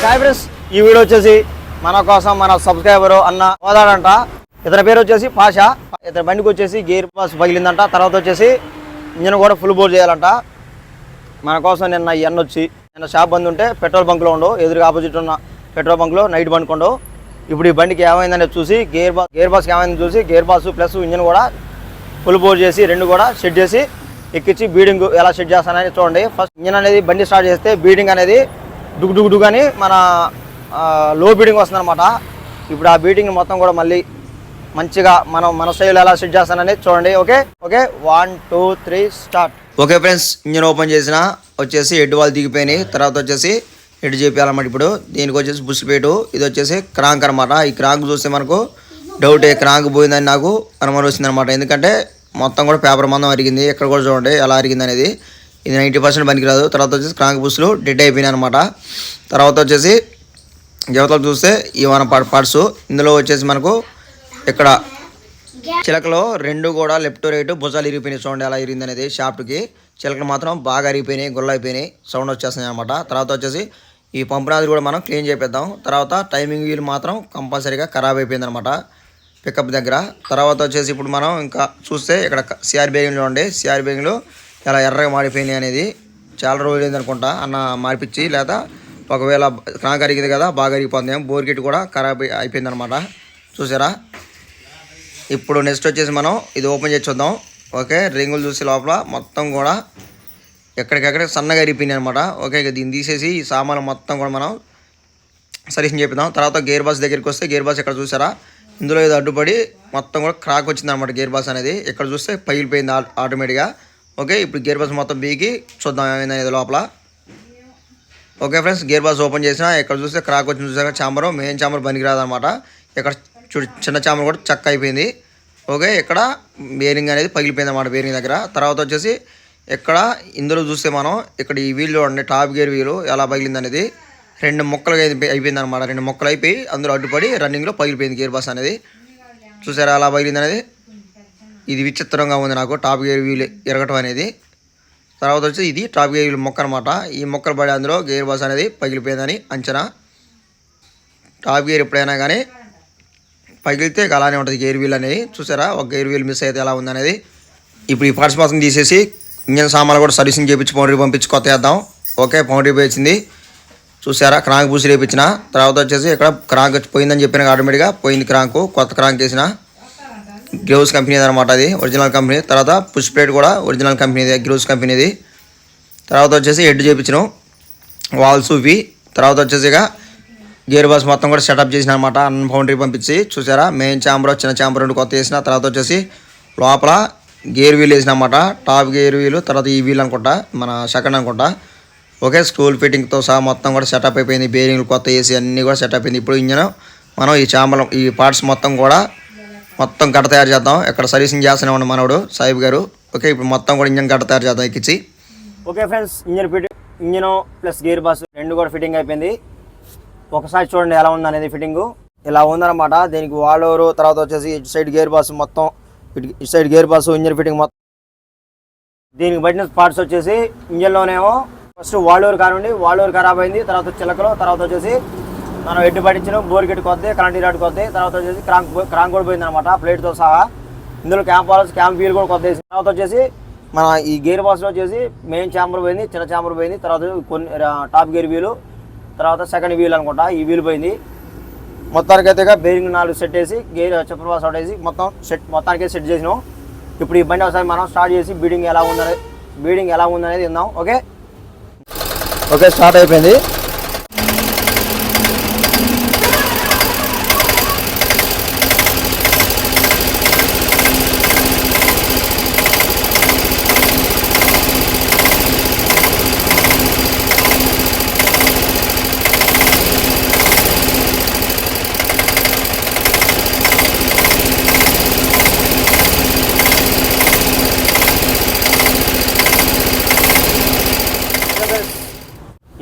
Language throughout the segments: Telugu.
ఫ్రెండ్స్ ఈ వీడియో వచ్చేసి మన కోసం మన సబ్స్క్రైబరు అన్న హోదాడంట ఇతని పేరు వచ్చేసి పాషా. ఇతని బండికి వచ్చేసి గేర్ పాస్ పగిలిందంట. తర్వాత వచ్చేసి ఇంజన్ కూడా ఫుల్ బోర్ చేయాలంట. మన కోసం నిన్న ఈ అన్న వచ్చి నిన్న షాప్ బంద్ ఉంటే పెట్రోల్ బంక్లో ఉండు ఎదురుగా ఆపోజిట్ ఉన్న పెట్రోల్ బంక్లో నైట్ బండుకోండు ఇప్పుడు ఈ బండికి ఏమైందని చూసి గేర్ బాస్ గేర్ బాస్కి ఏమైందని చూసి గేర్ బాస్ ప్లస్ ఇంజన్ కూడా ఫుల్ బోర్ చేసి రెండు కూడా సెట్ చేసి ఎక్కించి బీడింగ్ ఎలా సెట్ చేస్తానని చూడండి. ఫస్ట్ ఇంజన్ అనేది బండి స్టార్ట్ చేస్తే బీడింగ్ అనేది డుగ్ డుగ్ డుగు అని మన లో బీడింగ్ వస్తుందన్నమాట. ఇప్పుడు ఆ బీడింగ్ మొత్తం కూడా మళ్ళీ మంచిగా మనం మన స్టైల్ ఎలా సెట్ చేస్తానని చూడండి. Okay? Okay? One two three start. Okay friends engine open చేసిన వచ్చేసి హెడ్ వాల్ దిగిపోయినాయి. తర్వాత వచ్చేసి హెడ్ చేపించాలన్నమాట ఇప్పుడు. దీనికి వచ్చేసి బుష్ పేటు ఇది వచ్చేసి క్రాంక్ అనమాట ఈ క్రాంక్ చూస్తే మనకు డౌట్ ఏ క్రాంక్ పోయిందని నాకు అనుమానం వచ్చింది అనమాట ఎందుకంటే మొత్తం కూడా పేపర్ మందం అరిగింది. ఇక్కడ కూడా చూడండి ఎలా అరిగింది అనేది. ఇది నైంటీ పర్సెంట్ పనికిరాదు. తర్వాత వచ్చేసి క్రాంక్ బుస్లు డెడ్ అయిపోయినాయి అనమాట తర్వాత వచ్చేసి యువతలు చూస్తే ఈ మన పర్సు ఇందులో వచ్చేసి మనకు ఇక్కడ చిలకలో రెండు కూడా లెఫ్ట్ రైట్ భుజాలు ఇరిగిపోయినాయి చూడండి ఎలా ఇరిగింది అనేది షాప్కి చిలకలు మాత్రం బాగా అరిగిపోయినాయి గుల్ల అయిపోయినాయి సౌండ్ వచ్చేస్తున్నాయి అనమాట తర్వాత వచ్చేసి ఈ పంపునాది కూడా మనం క్లీన్ చేపిద్దాం. తర్వాత టైమింగ్ వీలు మాత్రం కంపల్సరీగా ఖరాబ్ అయిపోయింది అనమాట పికప్ దగ్గర. తర్వాత వచ్చేసి ఇప్పుడు మనం ఇంకా చూస్తే ఇక్కడ సిఆర్ బేగింగ్లో ఉండే. సిఆర్ బేగింగ్లో ఎలా ఎర్రగా మారిపోయినాయి అనేది చాలా రోజులు అయింది అనుకుంటా. అన్న మార్పిచ్చి లేదా ఒకవేళ క్రాంక్ అరిగింది కదా బాగా అరిగిపోతుంది బోర్ కిట్ కూడా ఖరాబ్ అయిపోయింది అనమాట చూసారా? ఇప్పుడు నెక్స్ట్ వచ్చేసి మనం ఇది ఓపెన్ చేసి చూద్దాం. ఓకే రింగులు చూసి లోపల మొత్తం కూడా ఎక్కడికెక్కడ సన్నగా అరిగిపోయినాయి అనమాట ఓకే ఇక దీన్ని తీసేసి ఈ సామాన్లు మొత్తం కూడా మనం సర్వీసింగ్ చేపిద్దాం. తర్వాత గేర్ బాస్ దగ్గరికి వస్తే గేర్ బాస్ ఇక్కడ చూసారా? ఇందులో ఇది అడ్డుపడి మొత్తం కూడా క్రాక్ వచ్చింది అనమాట గేర్ బాస్ అనేది. ఇక్కడ చూస్తే పగిలిపోయింది ఆటోమేటిక్గా ఓకే ఇప్పుడు గేర్ బాస్ మొత్తం బీకి చూద్దాం ఏమైంది లోపల. Okay friends gear box open చేసినా ఇక్కడ చూస్తే క్రాక్ వచ్చింది చూసాక చాంబరు మెయిన్ చాంబర్ పనికిరాదనమాట ఇక్కడ చిన్న చాంబర్ కూడా చక్క అయిపోయింది. ఓకే ఇక్కడ బేరింగ్ అనేది పగిలిపోయింది అనమాట బేరింగ్ దగ్గర. తర్వాత వచ్చేసి ఇక్కడ ఇందులో చూస్తే మనం ఇక్కడ ఈ వీల్ చూడండి టాప్ గేర్ వీలు ఎలా పగిలింది అనేది రెండు మొక్కలుగా అయిపోయింది అనమాట రెండు మొక్కలు అయిపోయి అందులో అడ్డుపడి రన్నింగ్లో పగిలిపోయింది గేర్ బాస్ అనేది. చూసారా అలా పగిలింది అనేది? ఇది విచిత్రంగా ఉంది నాకు టాప్ గేర్ వీలు ఎరగటం అనేది. తర్వాత వచ్చి ఇది టాప్ గేర్ వీల్ మొక్క అనమాట ఈ మొక్కలు పడి అందులో గేర్ బాస్ అనేది పగిలిపోయిందని అంచనా. టాప్ గేర్ ఎప్పుడైనా కానీ పగిలితే అలానే ఉంటుంది గేర్ వీల్ అనేది. చూసారా? ఒక గేర్ వీల్ మిస్ అయితే ఎలా ఉందనేది ఇప్పుడు ఈ పార్ట్స్ మొత్తం తీసేసి ఇంజన్ సామాన్లు కూడా సర్వీసింగ్ చేయించి పౌండరీ పంపించి కొత్త వేద్దాం. ఓకే పౌండరీ పోయించింది చూసారా క్రాంక్ పూసి రేపించిన తర్వాత వచ్చేసి ఇక్కడ క్రాంక్ పోయిందని చెప్పిన ఆటోమేటిక్గా పోయింది క్రాంకు. కొత్త క్రాంక్ వేసిన గ్లౌస్ కంపెనీ అనమాట అది ఒరిజినల్ కంపెనీ. తర్వాత పుష్ ప్లేట్ కూడా ఒరిజినల్ కంపెనీది గ్లోవ్స్ కంపెనీది తర్వాత వచ్చేసి హెడ్ చేయించినాం వాల్స్ ఇవి తర్వాత వచ్చేసి ఇక గేర్ బాస్ మొత్తం కూడా సెటప్ చేసిన అనమాట అన్ బౌండరీ పంపించి చూసారా మెయిన్ ఛాంబర్ చిన్న ఛాంబర్ రెండు కొత్త వేసిన తర్వాత వచ్చేసి లోపల గేర్ వీల్ వేసిన అనమాట టాప్ గేర్ వీలు తర్వాత ఈ వీల్ అనుకుంటా మన సెకండ్ అనుకుంటా. ఓకే స్కూల్ ఫిట్టింగ్తో సహా మొత్తం కూడా సెటప్ అయిపోయింది. బేరింగ్లు కొత్త వేసి అన్నీ కూడా సెటప్ అయింది. ఇప్పుడు ఇంజన్ మనం ఈ చాంబలం ఈ పార్ట్స్ మొత్తం కూడా మొత్తం గడ్డ తయారు చేద్దాం. ఇక్కడ సర్వీసింగ్ చేస్తూనే ఉన్నాడు మనోడు సాహిబ్ గారు. ఓకే ఇప్పుడు మొత్తం కూడా ఇంజన్ గడ్డ తయారు చేద్దాం ఎక్కించి okay friends engine fit engine plus gear box రెండు కూడా ఫిట్టింగ్ అయిపోయింది. ఒకసారి చూడండి ఎలా ఉంది అనేది ఫిట్టింగ్. ఇలా ఉందన్నమాట. దీనికి వాల్ ఓవర్ తర్వాత వచ్చేసి ఇటు సైడ్ గేర్ బాస్ మొత్తం ఇటు side gear box engine fitting మొత్తం. దీనికి పట్టిన పార్ట్స్ వచ్చేసి ఇంజన్లోనేమో ఫస్ట్ వాళ్ళూరు ఓవర్ కానివ్వండి వాళ్ళూరు ఖరాబ్ అయింది తర్వాత చిలకలు తర్వాత వచ్చేసి మనం ఎడ్డు పట్టించిన బోర్గిట్ కొద్ది కరెంట్ రాడ్ కొద్ది తర్వాత వచ్చేసి క్రాంక్ క్రాంక్ కూడా పోయింది అనమాట ప్లేట్తో సహా. ఇందులో క్యాంప్ వాల్స్ క్యాంప్ వీల్ కూడా కొద్ది తర్వాత వచ్చేసి మన ఈ గేర్ బాక్స్లో వచ్చేసి మెయిన్ ఛాంబర్ పోయింది చిన్న ఛాంబర్ పోయింది తర్వాత కొన్ని టాప్ గేర్ వీలు తర్వాత సెకండ్ వీల్ అనుకుంటా ఈ వీల్ పోయింది. మొత్తానికి అయితే బేరింగ్ నాలుగు సెట్ వేసి గేర్ చెప్పర్ బాక్స్ అవుట్ వేసి మొత్తం సెట్ మొత్తానికి సెట్ చేసినాం. ఇప్పుడు ఈ బండి ఒకసారి మనం స్టార్ట్ చేసి బీడింగ్ ఎలా ఉందనేది బీడింగ్ ఎలా ఉందనేది విందాం ఓకే? ఓకే స్టార్ట్ అయిపోయింది.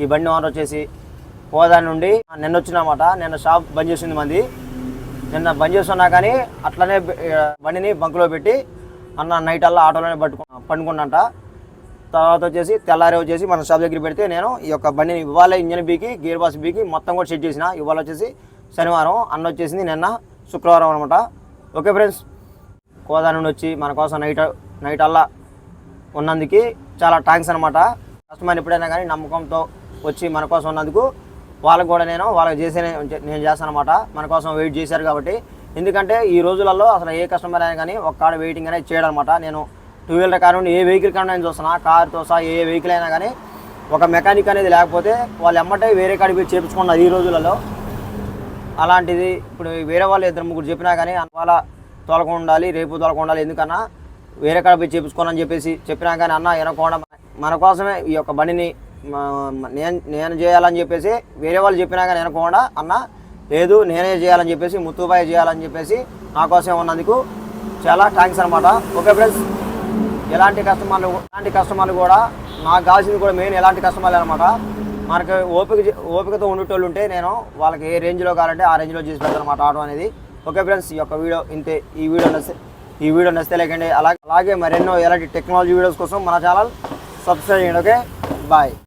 ఈ బండి ఓనర్ వచ్చేసి హోదా నుండి నిన్న వచ్చినమాట నిన్న షాప్ బంద్ చేసింది మంది. నిన్న బంద్ చేస్తున్నా కానీ అట్లనే బండిని బంకులో పెట్టి అన్న నైట్ అల్లా ఆటోలోనే పట్టుకు పండుకున్నంట. తర్వాత వచ్చేసి తెల్లారి వచ్చేసి మన షాప్ దగ్గర పెడితే నేను ఈ యొక్క బండిని ఇవాళ ఇంజన్ బీకి గేర్ బాక్స్ బీకి మొత్తం కూడా సెట్ చేసిన. ఇవాళ వచ్చేసి శనివారం అన్న వచ్చేసింది నిన్న శుక్రవారం అనమాట ఓకే ఫ్రెండ్స్ కోదా నుండి వచ్చి మన కోసం నైట్ నైట్ అల్లా ఉన్నందుకు చాలా థ్యాంక్స్ అనమాట కస్టమర్ ఎప్పుడైనా కానీ నమ్మకంతో వచ్చి మన కోసం ఉన్నందుకు వాళ్ళకు కూడా నేను వాళ్ళకి చేసే నేను చేస్తాను అనమాట మన కోసం వెయిట్ చేశారు కాబట్టి. ఎందుకంటే ఈ రోజులలో అసలు ఏ కస్టమర్ అయినా కానీ ఒక కాడ వెయిటింగ్ అనేది చేయడం అనమాట నేను టూ వీలర్ కార్ నుండి ఏ వెహికల్ కన్నా నేను చూస్తున్నా కార్తో సహా ఏ వెహికల్ అయినా కానీ ఒక మెకానిక్ అనేది లేకపోతే వాళ్ళు ఎమ్మటే వేరే కాడికి పోయి చేపించుకున్నారు ఈ రోజులలో. అలాంటిది ఇప్పుడు వేరే వాళ్ళు ఇద్దరు ముగ్గురు చెప్పినా కానీ వాళ్ళ తోలకుండా ఉండాలి రేపు తొలక ఉండాలి. ఎందుకన్నా వేరే కాడ పోయి చేపించుకోనని చెప్పేసి చెప్పినా కానీ అన్న వినకుండా మన కోసమే ఈ యొక్క బండిని నేను నేను చేయాలని చెప్పేసి వేరే వాళ్ళు చెప్పినా కానీ కూడా అన్న లేదు నేనే చేయాలని చెప్పేసి ముత్తుబాయ్ చేయాలని చెప్పేసి నా కోసం ఉన్నందుకు చాలా థ్యాంక్స్ అనమాట ఓకే ఫ్రెండ్స్ ఎలాంటి కస్టమర్లు ఎలాంటి కస్టమర్లు కూడా నాకు కావాల్సింది కూడా మెయిన్ ఎలాంటి కస్టమర్లు అనమాట మనకి ఓపిక ఓపికతో ఉండేటోళ్ళు ఉంటే నేను వాళ్ళకి ఏ రేంజ్లో కావాలంటే ఆ రేంజ్లో చేసి పెడతాను అనమాట ఆటో అనేది. ఓకే ఫ్రెండ్స్ ఈ యొక్క వీడియో ఇంతే. ఈ వీడియో నచ్చితే ఈ వీడియో నచ్చితే లేకండి. అలాగే అలాగే మరెన్నో ఎలాంటి టెక్నాలజీ వీడియోస్ కోసం మన ఛానల్ సబ్స్క్రైబ్ చేయండి. Okay bye